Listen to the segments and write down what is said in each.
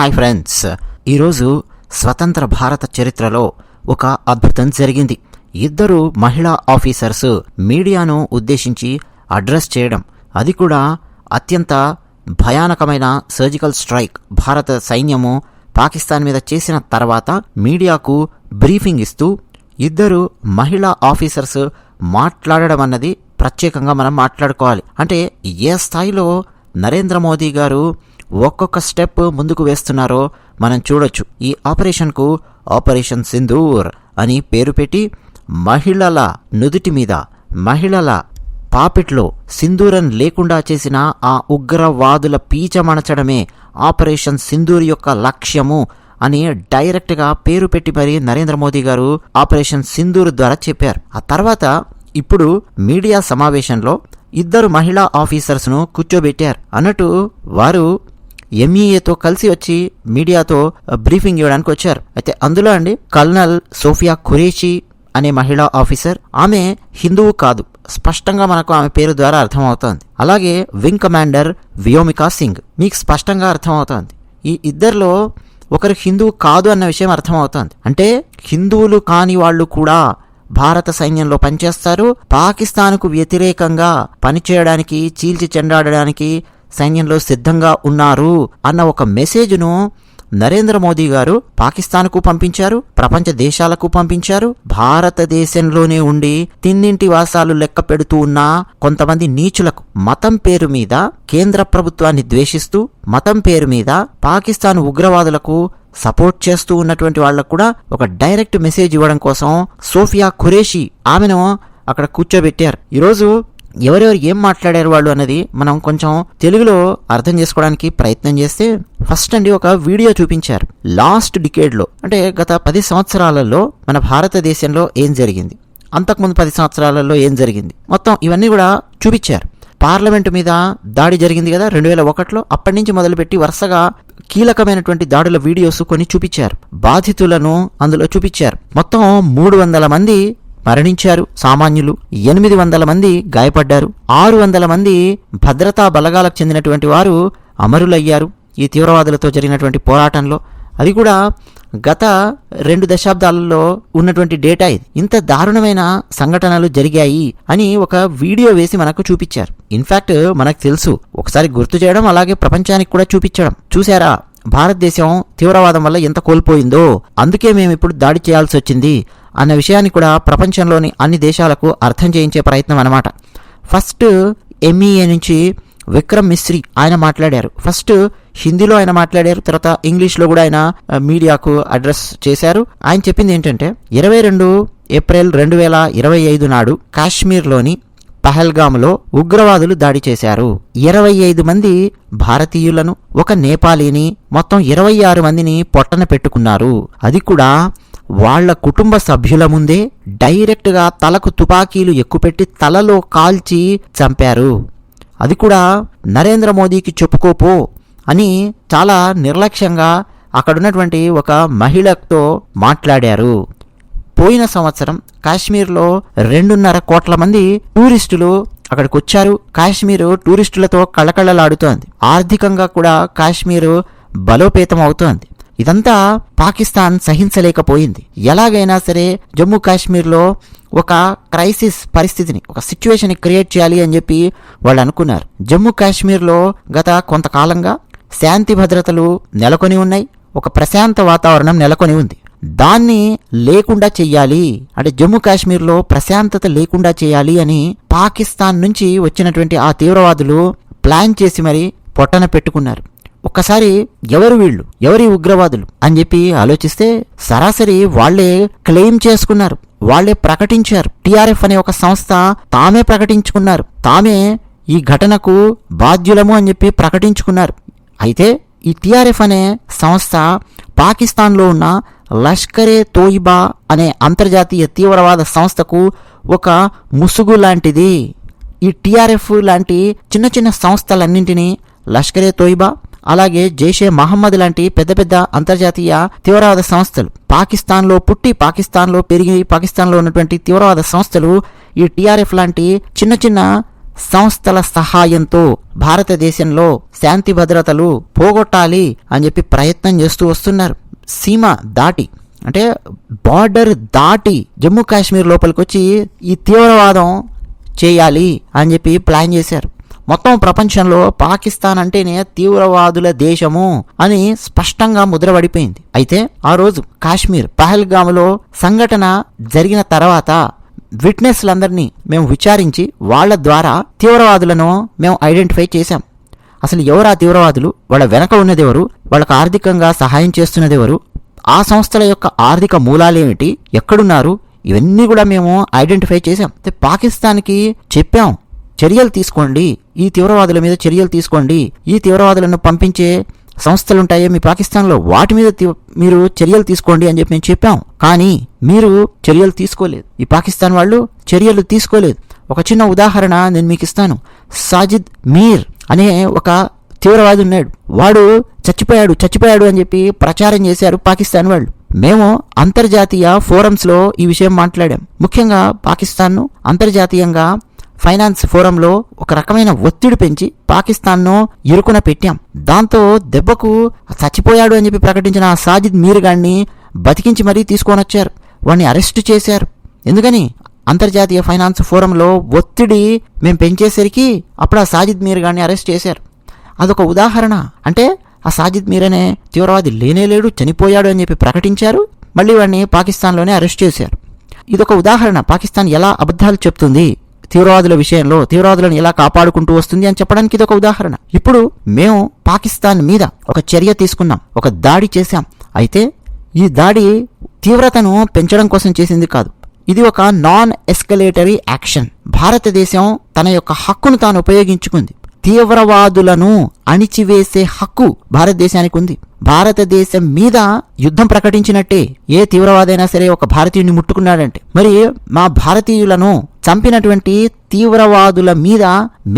Hi friends. ఈరోజు స్వతంత్ర భారత చరిత్రలో ఒక అద్భుతం జరిగింది. ఇద్దరు మహిళా ఆఫీసర్స్ మీడియాను ఉద్దేశించి అడ్రస్ చేయడం. అది కూడా అత్యంత భయానకమైన సర్జికల్ స్ట్రైక్. భారత సైన్యము పాకిస్తాన్ మీద చేసిన తర్వాత మీడియాకు బ్రీఫింగ్ ఇస్తూ ఇద్దరు మహిళా ఆఫీసర్స్ మాట్లాడడం అన్నది ప్రత్యేకంగా మనం మాట్లాడుకోవాలి. అంటే ఏ స్థాయిలో నరేంద్ర మోదీ గారు ఒక్కొక్క స్టెప్ ముందుకు వేస్తున్నారో మనం చూడొచ్చు. ఈ ఆపరేషన్కు ఆపరేషన్ సింధూర్ అని పేరు పెట్టి మహిళల నుదుటి మీద మహిళల పాపిట్లో సింధూరం లేకుండా చేసిన ఆ ఉగ్రవాదుల పీచమణచడమే ఆపరేషన్ సింధూర్ యొక్క లక్ష్యము అని డైరెక్ట్గా పేరు పెట్టి మరి నరేంద్ర మోదీ గారు ఆపరేషన్ సింధూర్ ద్వారా చెప్పారు. ఆ తర్వాత ఇప్పుడు మీడియా సమావేశంలో ఇద్దరు మహిళా ఆఫీసర్స్ను కూర్చోబెట్టారు. అన్నట్టు వారు ఎంఈఏతో కలిసి వచ్చి మీడియాతో uh, బ్రీఫింగ్ ఇవ్వడానికి వచ్చారు. అయితే అందులో అండి కల్నల్ సోఫియా ఖురేషి అనే మహిళా ఆఫీసర్ ఆమె హిందువు కాదు. స్పష్టంగా మనకు ఆమె పేరు ద్వారా అర్థమవుతోంది. అలాగే వింగ్ కమాండర్ వ్యోమికా సింగ్ మీకు స్పష్టంగా అర్థమవుతోంది. ఈ ఇద్దరిలో ఒకరు హిందువు కాదు అన్న విషయం అర్థమవుతోంది. అంటే హిందువులు కాని వాళ్ళు కూడా భారత సైన్యంలో పనిచేస్తారు పాకిస్తాన్కు వ్యతిరేకంగా పనిచేయడానికి చీల్చి చెండాడడానికి సైన్యంలో సిద్ధంగా ఉన్నారు అన్న ఒక మెసేజ్ను నరేంద్ర మోదీ గారు పాకిస్తాన్కు పంపించారు ప్రపంచ దేశాలకు పంపించారు భారతదేశంలోనే ఉండి తిన్నింటి వాసాలు లెక్క పెడుతూ ఉన్న కొంతమంది నీచులకు మతం పేరు మీద కేంద్ర ప్రభుత్వాన్ని ద్వేషిస్తూ మతం పేరు మీద పాకిస్తాన్ ఉగ్రవాదులకు సపోర్ట్ చేస్తూ ఉన్నటువంటి వాళ్ళకు కూడా ఒక డైరెక్ట్ మెసేజ్ ఇవ్వడం కోసం సోఫియా ఖురేషి ఆమెను అక్కడ కూర్చోబెట్టారు. ఈరోజు ఎవరెవరు ఏం మాట్లాడారు వాళ్ళు అన్నది మనం కొంచెం తెలుగులో అర్థం చేసుకోవడానికి ప్రయత్నం చేస్తే ఫస్ట్ అండి ఒక వీడియో చూపించారు. లాస్ట్ డికేడ్లో అంటే గత పది సంవత్సరాలలో మన భారతదేశంలో ఏం జరిగింది? అంతకుముందు పది సంవత్సరాలలో ఏం జరిగింది? మొత్తం ఇవన్నీ కూడా చూపించారు. పార్లమెంటు మీద దాడి జరిగింది కదా రెండు వేల ఒకటిలో అప్పటి నుంచి మొదలుపెట్టి వరుసగా కీలకమైనటువంటి దాడుల వీడియోస్ కొన్ని చూపించారు. బాధితులను అందులో చూపించారు. మొత్తం మూడు వందల మంది మరణించారు. సామాన్యులు ఎనిమిది వందల మంది గాయపడ్డారు. ఆరు వందల మంది భద్రతా బలగాలకు చెందినటువంటి వారు అమరులయ్యారు. ఈ తీవ్రవాదులతో జరిగినటువంటి పోరాటంలో అది కూడా గత రెండు దశాబ్దాలలో ఉన్నటువంటి డేటా ఇది. ఇంత దారుణమైన సంఘటనలు జరిగాయి అని ఒక వీడియో వేసి మనకు చూపించారు. ఇన్ఫాక్ట్ మనకు తెలుసు. ఒకసారి గుర్తు చేయడం అలాగే ప్రపంచానికి కూడా చూపించడం. చూసారా భారతదేశం తీవ్రవాదం వల్ల ఎంత కోల్పోయిందో. అందుకే మేము ఇప్పుడు దాడి చేయాల్సి వచ్చింది. అన్న విషయాన్ని కూడా ప్రపంచంలోని అన్ని దేశాలకు అర్థం చేయించే ప్రయత్నం అనమాట ఫస్ట్ ఎంఈఏ నుంచి విక్రమ్ మిశ్రీ ఆయన మాట్లాడారు. ఫస్ట్ హిందీలో ఆయన మాట్లాడారు తర్వాత ఇంగ్లీష్లో కూడా ఆయన మీడియాకు అడ్రస్ చేశారు. ఆయన చెప్పింది ఏంటంటే ఇరవై రెండు ఏప్రిల్ రెండు వేల ఇరవై ఐదు నాడు కాశ్మీర్లోని పహల్గామ్లో ఉగ్రవాదులు దాడి చేశారు. ఇరవై ఐదు మంది భారతీయులను ఒక నేపాలీని మొత్తం ఇరవై ఆరు మందిని పొట్టన పెట్టుకున్నారు. అది కూడా వాళ్ళ కుటుంబ సభ్యుల ముందే డైరెక్ట్గా తలకు తుపాకీలు ఎక్కుపెట్టి తలలో కాల్చి చంపారు. అది కూడా నరేంద్ర మోదీకి చెప్పుకోపో అని చాలా నిర్లక్ష్యంగా అక్కడున్నటువంటి ఒక మహిళతో మాట్లాడారు. పోయిన సంవత్సరం కాశ్మీర్లో రెండున్నర కోట్ల మంది టూరిస్టులు అక్కడికి వచ్చారు కాశ్మీరు టూరిస్టులతో కళకళలాడుతోంది. ఆర్థికంగా కూడా కాశ్మీరు బలోపేతం అవుతోంది ఇదంతా పాకిస్తాన్ సహించలేకపోయింది. ఎలాగైనా సరే జమ్మూ కాశ్మీర్లో ఒక క్రైసిస్ పరిస్థితిని ఒక సిచ్యువేషన్ క్రియేట్ చేయాలి అని చెప్పి వాళ్ళు అనుకున్నారు. జమ్మూ కాశ్మీర్లో గత కొంతకాలంగా శాంతి భద్రతలు నెలకొని ఉన్నాయి. ఒక ప్రశాంత వాతావరణం నెలకొని ఉంది. దాన్ని లేకుండా చెయ్యాలి. అంటే జమ్మూ కాశ్మీర్లో ప్రశాంతత లేకుండా చేయాలి అని పాకిస్తాన్ నుంచి వచ్చినటువంటి ఆ తీవ్రవాదులు ప్లాన్ చేసి మరి పొట్టన పెట్టుకున్నారు. ఒక్కసారి ఎవరు వీళ్ళు? ఎవరి ఉగ్రవాదులు? అని చెప్పి ఆలోచిస్తే సరాసరి వాళ్ళే క్లెయిమ్ చేసుకున్నారు. వాళ్ళే ప్రకటించారు. టిఆర్ఎఫ్ అనే ఒక సంస్థ తామే ప్రకటించుకున్నారు. తామే ఈ ఘటనకు బాధ్యులము అని చెప్పి ప్రకటించుకున్నారు. అయితే ఈ టిఆర్ఎఫ్ అనే సంస్థ పాకిస్తాన్లో ఉన్న లష్కరే తోయిబా అనే అంతర్జాతీయ తీవ్రవాద సంస్థకు ఒక ముసుగు లాంటిది. ఈ టిఆర్ఎఫ్ లాంటి చిన్న చిన్న సంస్థలన్నింటినీ లష్కరే తోయిబా అలాగే జైషే మహమ్మద్ లాంటి పెద్ద పెద్ద అంతర్జాతీయ తీవ్రవాద సంస్థలు. పాకిస్తాన్లో పుట్టి పాకిస్తాన్లో పెరిగి పాకిస్తాన్లో ఉన్నటువంటి తీవ్రవాద సంస్థలు ఈ టీఆర్ఎఫ్ లాంటి చిన్న చిన్న సంస్థల సహాయంతో భారతదేశంలో శాంతి భద్రతలు పోగొట్టాలి అని చెప్పి ప్రయత్నం చేస్తూ వస్తున్నారు. సీమ దాటి అంటే బార్డర్ దాటి జమ్మూ కాశ్మీర్ లోపలికి వచ్చి ఈ తీవ్రవాదం చేయాలి అని చెప్పి ప్లాన్ చేశారు. మొత్తం ప్రపంచంలో పాకిస్తాన్ అంటేనే తీవ్రవాదుల దేశము అని స్పష్టంగా ముద్రపడిపోయింది. అయితే ఆ రోజు కాశ్మీర్ పహల్గాములో సంఘటన జరిగిన తర్వాత విట్నెస్లందరినీ మేము విచారించి వాళ్ళ ద్వారా తీవ్రవాదులను మేము ఐడెంటిఫై చేశాం. అసలు ఎవరు ఆ తీవ్రవాదులు? వాళ్ళ వెనక ఉన్నది ఎవరు వాళ్ళకు ఆర్థికంగా సహాయం చేస్తున్నది ఎవరు ఆ సంస్థల యొక్క ఆర్థిక మూలాలేమిటి? ఎక్కడున్నారు? ఇవన్నీ కూడా మేము ఐడెంటిఫై చేశాం. పాకిస్తాన్కి చెప్పాం. చర్యలు తీసుకోండి. ఈ తీవ్రవాదుల మీద చర్యలు తీసుకోండి. ఈ తీవ్రవాదులను పంపించే సంస్థలుంటాయో మీ పాకిస్తాన్లో? వాటి మీద తీ- మీరు చర్యలు తీసుకోండి అని చెప్పి మేము చెప్పాం. కానీ మీరు చర్యలు తీసుకోలేదు. ఈ పాకిస్తాన్ వాళ్ళు చర్యలు తీసుకోలేదు. ఒక చిన్న ఉదాహరణ నేను మీకు ఇస్తాను. సాజిద్ మీర్ అనే ఒక తీవ్రవాది ఉన్నాడు. వాడు చచ్చిపోయాడు చచ్చిపోయాడు అని చెప్పి ప్రచారం చేశారు పాకిస్తాన్ వాళ్ళు. మేము అంతర్జాతీయ ఫోరమ్స్లో ఈ విషయం మాట్లాడాం. ముఖ్యంగా పాకిస్తాన్ను అంతర్జాతీయంగా ఫైనాన్స్ ఫోరంలో ఒక రకమైన ఒత్తిడి పెంచి పాకిస్తాన్ను ఇరుకున పెట్టాం. దాంతో దెబ్బకు చచ్చిపోయాడు అని చెప్పి ప్రకటించిన ఆ సాజిద్ మీర్గాడిని బతికించి మరీ తీసుకొని వచ్చారు వాడిని అరెస్ట్ చేశారు. ఎందుకని? అంతర్జాతీయ ఫైనాన్స్ ఫోరంలో ఒత్తిడి మేము పెంచేసరికి అప్పుడు ఆ సాజిద్ మీర్గాన్ని అరెస్ట్ చేశారు. అదొక ఉదాహరణ. అంటే ఆ సాజిద్ మీర్ అనే తీవ్రవాది లేనేలేడు చనిపోయాడు అని చెప్పి ప్రకటించారు. మళ్ళీ వాడిని పాకిస్తాన్లోనే అరెస్ట్ చేశారు. ఇదొక ఉదాహరణ. పాకిస్తాన్ ఎలా అబద్ధాలు చెప్తుంది? తీవ్రవాదుల విషయంలో తీవ్రవాదులను ఎలా కాపాడుకుంటూ వస్తుంది అని చెప్పడానికి ఇదొక ఉదాహరణ. ఇప్పుడు మేము పాకిస్తాన్ మీద ఒక చర్య తీసుకున్నాం ఒక దాడి చేశాం. అయితే ఈ దాడి తీవ్రతను పెంచడం కోసం చేసింది కాదు. ఇది ఒక నాన్ ఎస్కలేటరీ యాక్షన్ భారతదేశం తన యొక్క హక్కును తాను ఉపయోగించుకుంది. తీవ్రవాదులను అణిచివేసే హక్కు భారతదేశానికి ఉంది. భారతదేశం మీద యుద్ధం ప్రకటించినట్టే ఏ తీవ్రవాదైనా సరే ఒక భారతీయుని ముట్టుకున్నాడంటే. మరి మా భారతీయులను చంపినటువంటి తీవ్రవాదుల మీద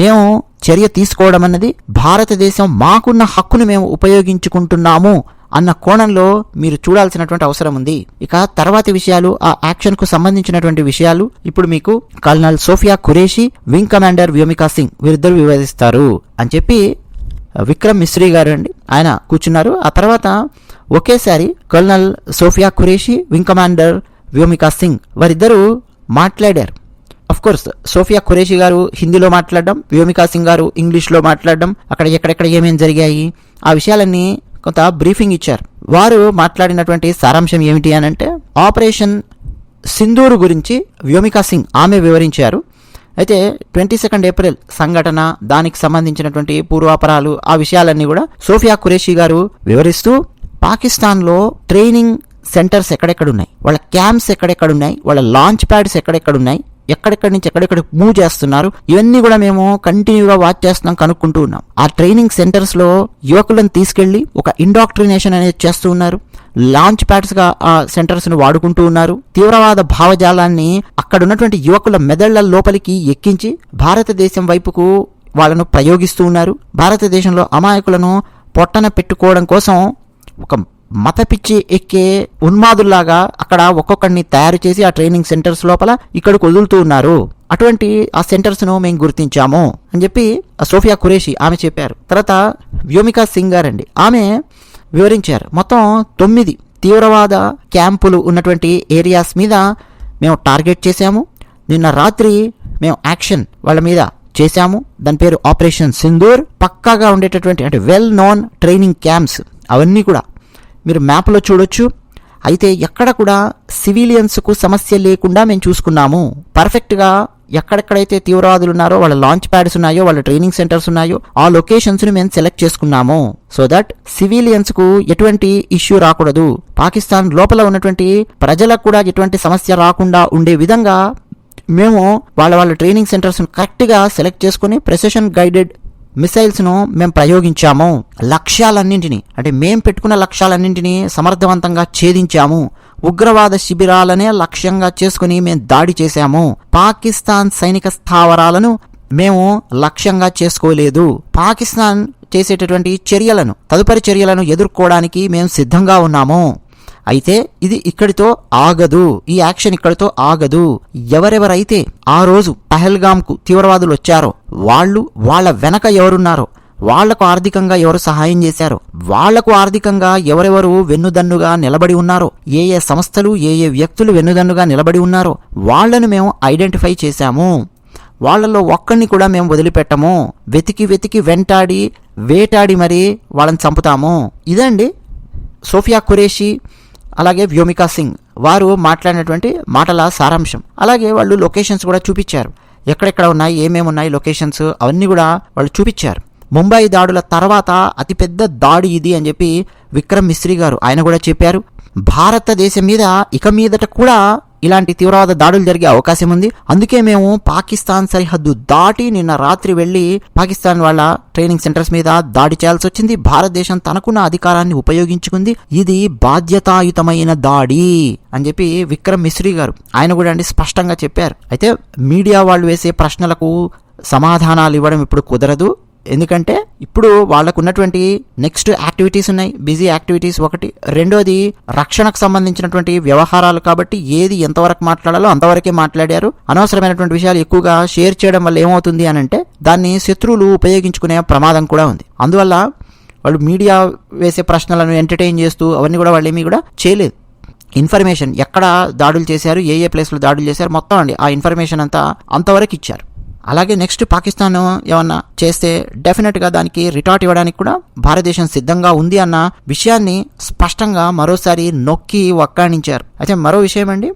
మేము చర్య తీసుకోవడం అన్నది భారతదేశం మాకున్న హక్కును మేము ఉపయోగించుకుంటున్నాము అన్న కోణంలో మీరు చూడాల్సినటువంటి అవసరం ఉంది. ఇక తర్వాతి విషయాలు ఆ యాక్షన్కు సంబంధించినటువంటి విషయాలు ఇప్పుడు మీకు colonel Sofiya Qureshi wing commander Vyomika Singh వీరిద్దరు వివరిస్తారు అని చెప్పి విక్రమ్ మిశ్రీ గారు అండి ఆయన కూర్చున్నారు. ఆ తర్వాత ఒకేసారి colonel Sofiya Qureshi wing commander Vyomika Singh వారిద్దరూ మాట్లాడారు. కోర్స్ సోఫియా ఖురేషి గారు హిందీలో మాట్లాడడం వ్యోమికా సింగ్ గారు ఇంగ్లీష్లో మాట్లాడడం అక్కడ ఎక్కడెక్కడ ఏమేమి జరిగాయి ఆ విషయాలన్నీ కొంత బ్రీఫింగ్ ఇచ్చారు. వారు మాట్లాడినటువంటి సారాంశం ఏమిటి అని అంటే ఆపరేషన్ సింధూరు గురించి వ్యోమికా సింగ్ ఆమె వివరించారు. అయితే ట్వంటీ సెకండ్ ఏప్రిల్ సంఘటన దానికి సంబంధించినటువంటి పూర్వాపరాలు ఆ విషయాలన్నీ కూడా సోఫియా ఖురేషి గారు వివరిస్తూ పాకిస్తాన్లో ట్రైనింగ్ సెంటర్స్ ఎక్కడెక్కడ ఉన్నాయి వాళ్ళ క్యాంప్స్ ఎక్కడెక్కడ ఉన్నాయి వాళ్ళ లాంచ్ ప్యాడ్స్ ఎక్కడెక్కడ ఉన్నాయి ఎక్కడెక్కడి నుంచి ఎక్కడెక్కడ మూవ్ చేస్తున్నారు? ఇవన్నీ కూడా మేము కంటిన్యూగా వాచ్ చేస్తున్నాం కనుక్కుంటూ ఉన్నాం. ఆ ట్రైనింగ్ సెంటర్స్లో యువకులను తీసుకెళ్ళి ఒక ఇండాక్ట్రినేషన్ అనేది చేస్తూ ఉన్నారు. లాంచ్ ప్యాడ్స్గా ఆ సెంటర్స్ను వాడుకుంటూ ఉన్నారు. తీవ్రవాద భావజాలాన్ని అక్కడ ఉన్నటువంటి యువకుల మెదళ్ళ లోపలికి ఎక్కించి భారతదేశం వైపుకు వాళ్ళను ప్రయోగిస్తూ ఉన్నారు. భారతదేశంలో అమాయకులను పొట్టన పెట్టుకోవడం కోసం ఒక మత పిచ్చి ఎక్కే ఉన్మాదుల్లాగా అక్కడ ఒక్కొక్కడిని తయారు చేసి ఆ ట్రైనింగ్ సెంటర్స్ లోపల ఇక్కడికి వదులుతూ ఉన్నారు. అటువంటి ఆ సెంటర్స్ను మేము గుర్తించాము అని చెప్పి సోఫియా ఖురేషి ఆమె చెప్పారు. తర్వాత వ్యోమికా సింగ్ గారండి. ఆమె వివరించారు. మొత్తం తొమ్మిది తీవ్రవాద క్యాంపులు ఉన్నటువంటి ఏరియాస్ మీద మేము టార్గెట్ చేశాము. నిన్న రాత్రి మేము యాక్షన్ వాళ్ళ మీద చేశాము. దాని పేరు ఆపరేషన్ సింధూర్. పక్కాగా ఉండేటటువంటి అంటే వెల్ నోన్ ట్రైనింగ్ క్యాంప్స్ అవన్నీ కూడా మీరు మ్యాప్లో చూడొచ్చు. అయితే ఎక్కడ కూడా సివిలియన్స్కు సమస్య లేకుండా మేము చూసుకున్నాము. పర్ఫెక్ట్గా ఎక్కడెక్కడైతే తీవ్రవాదులు ఉన్నారో వాళ్ళ లాంచ్ ప్యాడ్స్ ఉన్నాయో వాళ్ళ ట్రైనింగ్ సెంటర్స్ ఉన్నాయో ఆ లొకేషన్స్ని మేము సెలెక్ట్ చేసుకున్నాము. సో దట్ సివిలియన్స్కు ఎటువంటి ఇష్యూ రాకూడదు. పాకిస్తాన్ లోపల ఉన్నటువంటి ప్రజలకు కూడా ఎటువంటి సమస్య రాకుండా ఉండే విధంగా మేము వాళ్ళ వాళ్ళ ట్రైనింగ్ సెంటర్స్ని కరెక్ట్గా సెలెక్ట్ చేసుకుని ప్రెసెషన్ గైడెడ్ మిసైల్స్ను మేము ప్రయోగించాము. లక్ష్యాలన్నింటినీ అంటే మేం పెట్టుకున్న లక్ష్యాలన్నింటినీ సమర్థవంతంగా ఛేదించాము. ఉగ్రవాద శిబిరాలనే లక్ష్యంగా చేసుకుని మేము దాడి చేశాము. పాకిస్తాన్ సైనిక స్థావరాలను మేము లక్ష్యంగా చేసుకోలేదు. పాకిస్తాన్ చేసేటటువంటి చర్యలను తదుపరి చర్యలను ఎదుర్కోవడానికి మేము సిద్ధంగా ఉన్నాము. అయితే ఇది ఇక్కడితో ఆగదు. ఈ యాక్షన్ ఇక్కడితో ఆగదు. ఎవరెవరైతే ఆ రోజు పహల్గామ్కు తీవ్రవాదులు వచ్చారో వాళ్ళు వాళ్ళ వెనక ఎవరున్నారో వాళ్ళకు ఆర్థికంగా ఎవరు సహాయం చేశారో వాళ్ళకు ఆర్థికంగా ఎవరెవరు వెన్నుదన్నుగా నిలబడి ఉన్నారో ఏ ఏ సంస్థలు ఏ ఏ వ్యక్తులు వెన్నుదన్నుగా నిలబడి ఉన్నారో వాళ్ళను మేము ఐడెంటిఫై చేశాము. వాళ్ళలో ఒక్కడిని కూడా మేము వదిలిపెట్టము. వెతికి వెతికి వెంటాడి వేటాడి మరీ వాళ్ళని చంపుతాము. ఇదండి సోఫియా ఖురేషి అలాగే వ్యోమికా సింగ్ వారు మాట్లాడినటువంటి మాటల సారాంశం. అలాగే వాళ్ళు లొకేషన్స్ కూడా చూపించారు. ఎక్కడెక్కడ ఉన్నాయి ఏమేమి ఉన్నాయి లొకేషన్స్ అవన్నీ కూడా వాళ్ళు చూపించారు. ముంబై దాడుల తర్వాత అతిపెద్ద దాడి ఇది అని చెప్పి విక్రమ్ మిశ్రీ గారు ఆయన కూడా చెప్పారు. భారతదేశం మీద ఇక మీదట కూడా ఇలాంటి తీవ్రవాద దాడులు జరిగే అవకాశం ఉంది. అందుకే మేము పాకిస్తాన్ సరిహద్దు దాటి నిన్న రాత్రి వెళ్ళి పాకిస్తాన్ వాళ్ళ ట్రైనింగ్ సెంటర్స్ మీద దాడి చేయాల్సి వచ్చింది. భారతదేశం తనకున్న అధికారాన్ని ఉపయోగించుకుంది. ఇది బాధ్యతాయుతమైన దాడి అని చెప్పి విక్రమ్ మిశ్రీ గారు ఆయన కూడా అండి స్పష్టంగా చెప్పారు. అయితే మీడియా వాళ్ళు వేసే ప్రశ్నలకు సమాధానాలు ఇవ్వడం ఇప్పుడు కుదరదు. ఎందుకంటే ఇప్పుడు వాళ్ళకు ఉన్నటువంటి నెక్స్ట్ యాక్టివిటీస్ ఉన్నాయి బిజీ యాక్టివిటీస్ ఒకటి. రెండోది రక్షణకు సంబంధించినటువంటి వ్యవహారాలు కాబట్టి ఏది ఎంతవరకు మాట్లాడాలో అంతవరకే మాట్లాడారు. అనవసరమైనటువంటి విషయాలు ఎక్కువగా షేర్ చేయడం వల్ల ఏమవుతుంది అని అంటే దాన్ని శత్రువులు ఉపయోగించుకునే ప్రమాదం కూడా ఉంది. అందువల్ల వాళ్ళు మీడియా వేసే ప్రశ్నలను ఎంటర్టైన్ చేస్తూ అవన్నీ కూడా వాళ్ళు ఏమీ కూడా చేయలేదు. ఇన్ఫర్మేషన్ ఎక్కడ దాడులు చేశారు ఏ ఏ ప్లేస్లో దాడులు చేశారు మొత్తం అండి ఆ ఇన్ఫర్మేషన్ అంతా అంతవరకు ఇచ్చారు. అలాగే నెక్స్ట్ పాకిస్తాన్ ఏమన్నా చేస్తే డెఫినెట్గా దానికి రిటార్ట్ ఇవ్వడానికి కూడా భారతదేశం సిద్ధంగా ఉంది అన్న విషయాన్ని స్పష్టంగా మరోసారి నొక్కి వక్కాణించారు. అయితే మరో విషయం అండి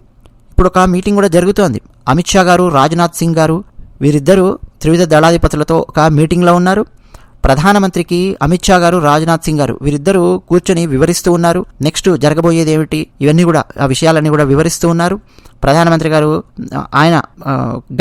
ఇప్పుడు ఒక మీటింగ్ కూడా జరుగుతోంది. అమిత్ షా గారు రాజ్నాథ్ సింగ్ గారు వీరిద్దరూ త్రివిధ దళాధిపతులతో ఒక మీటింగ్లో ఉన్నారు. ప్రధానమంత్రికి అమిత్ షా గారు రాజ్నాథ్ సింగ్ గారు వీరిద్దరూ కూర్చొని వివరిస్తూ ఉన్నారు. నెక్స్ట్ జరగబోయేది ఏమిటి ఇవన్నీ కూడా ఆ విషయాలన్నీ కూడా వివరిస్తూ ఉన్నారు. ప్రధానమంత్రి గారు ఆయన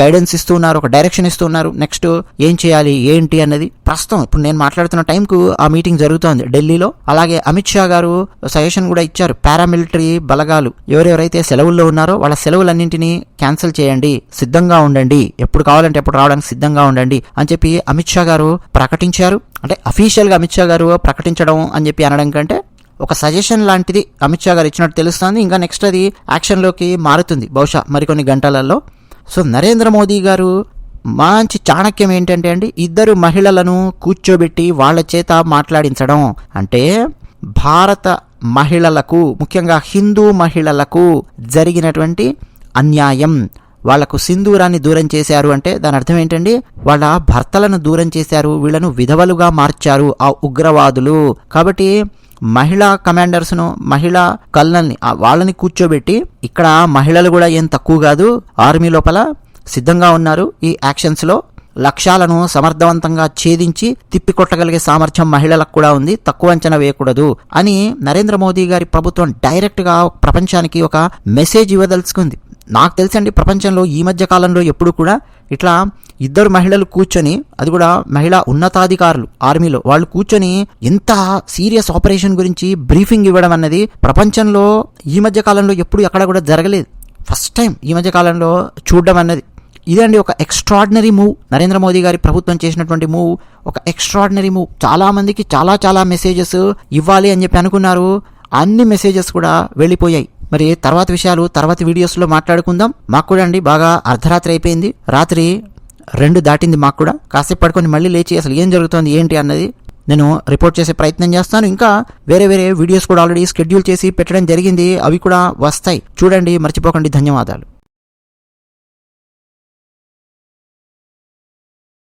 గైడెన్స్ ఇస్తూ ఉన్నారు ఒక డైరెక్షన్ ఇస్తూ ఉన్నారు. నెక్స్ట్ ఏం చేయాలి ఏంటి అన్నది. ప్రస్తుతం ఇప్పుడు నేను మాట్లాడుతున్న టైంకు ఆ మీటింగ్ జరుగుతోంది ఢిల్లీలో. అలాగే అమిత్ షా గారు సజెషన్ కూడా ఇచ్చారు. పారామిలిటరీ బలగాలు ఎవరెవరైతే సెలవుల్లో ఉన్నారో వాళ్ళ సెలవులన్నింటినీ క్యాన్సిల్ చేయండి సిద్ధంగా ఉండండి. ఎప్పుడు కావాలంటే ఎప్పుడు రావడానికి సిద్ధంగా ఉండండి అని చెప్పి అమిత్ షా గారు ప్రకటించారు. అంటే అఫీషియల్గా అమిత్ షా గారు ప్రకటించడం అని చెప్పి అనడం కంటే ఒక సజెషన్ లాంటిది అమిత్ షా గారు ఇచ్చినట్టు తెలుస్తుంది. ఇంకా నెక్స్ట్ అది యాక్షన్లోకి మారుతుంది బహుశా మరికొన్ని గంటలలో. సో నరేంద్ర మోదీ గారు మంచి చాణక్యం ఏంటంటే అండి ఇద్దరు మహిళలను కూర్చోబెట్టి వాళ్ళ చేత మాట్లాడించడం. అంటే భారత మహిళలకు ముఖ్యంగా హిందూ మహిళలకు జరిగినటువంటి అన్యాయం. వాళ్ళకు సింధూరాన్ని దూరం చేశారు అంటే దాని అర్థం ఏంటండి? వాళ్ళ భర్తలను దూరం చేశారు వీళ్ళను విధవలుగా మార్చారు ఆ ఉగ్రవాదులు. కాబట్టి మహిళా కమాండర్స్ను మహిళా కళ్ళని వాళ్ళని కూర్చోబెట్టి ఇక్కడ మహిళలు కూడా ఏం తక్కువ కాదు ఆర్మీ లోపల సిద్ధంగా ఉన్నారు ఈ యాక్షన్స్లో. లక్ష్యాలను సమర్థవంతంగా ఛేదించి తిప్పికొట్టగలిగే సామర్థ్యం మహిళలకు కూడా ఉంది తక్కువ అంచనా వేయకూడదు అని నరేంద్ర మోదీ గారి ప్రభుత్వం డైరెక్ట్గా ప్రపంచానికి ఒక మెసేజ్ ఇవ్వదలుచుకుంది. నాకు తెలుసండి ప్రపంచంలో ఈ మధ్య కాలంలో ఎప్పుడు కూడా ఇట్లా ఇద్దరు మహిళలు కూర్చొని అది కూడా మహిళా ఉన్నతాధికారులు ఆర్మీలో వాళ్ళు కూర్చొని ఎంత సీరియస్ ఆపరేషన్ గురించి బ్రీఫింగ్ ఇవ్వడం అన్నది ప్రపంచంలో ఈ మధ్య కాలంలో ఎప్పుడు ఎక్కడ కూడా జరగలేదు. ఫస్ట్ టైం ఈ మధ్య కాలంలో చూడడం అన్నది. ఇదండి ఒక ఎక్స్ట్రాడినరీ మూవ్ నరేంద్ర మోదీ గారి ప్రభుత్వం చేసినటువంటి మూవ్ ఒక ఎక్స్ట్రాడినరీ మూవ్ చాలా మందికి చాలా చాలా మెసేజెస్ ఇవ్వాలి అని చెప్పి అనుకున్నారు. అన్ని మెసేజెస్ కూడా వెళ్ళిపోయాయి. మరి తర్వాత విషయాలు తర్వాత వీడియోస్లో మాట్లాడుకుందాం. మాకు కూడా అండి బాగా అర్ధరాత్రి అయిపోయింది. రాత్రి రెండు దాటింది మాకు కూడా. కాసేపు పడుకొని మళ్ళీ లేచి అసలు ఏం జరుగుతోంది ఏంటి అన్నది నేను రిపోర్ట్ చేసే ప్రయత్నం చేస్తాను. ఇంకా వేరే వేరే వీడియోస్ కూడా ఆల్రెడీ షెడ్యూల్ చేసి పెట్టడం జరిగింది. అవి కూడా వస్తాయి. చూడండి మర్చిపోకండి. ధన్యవాదాలు.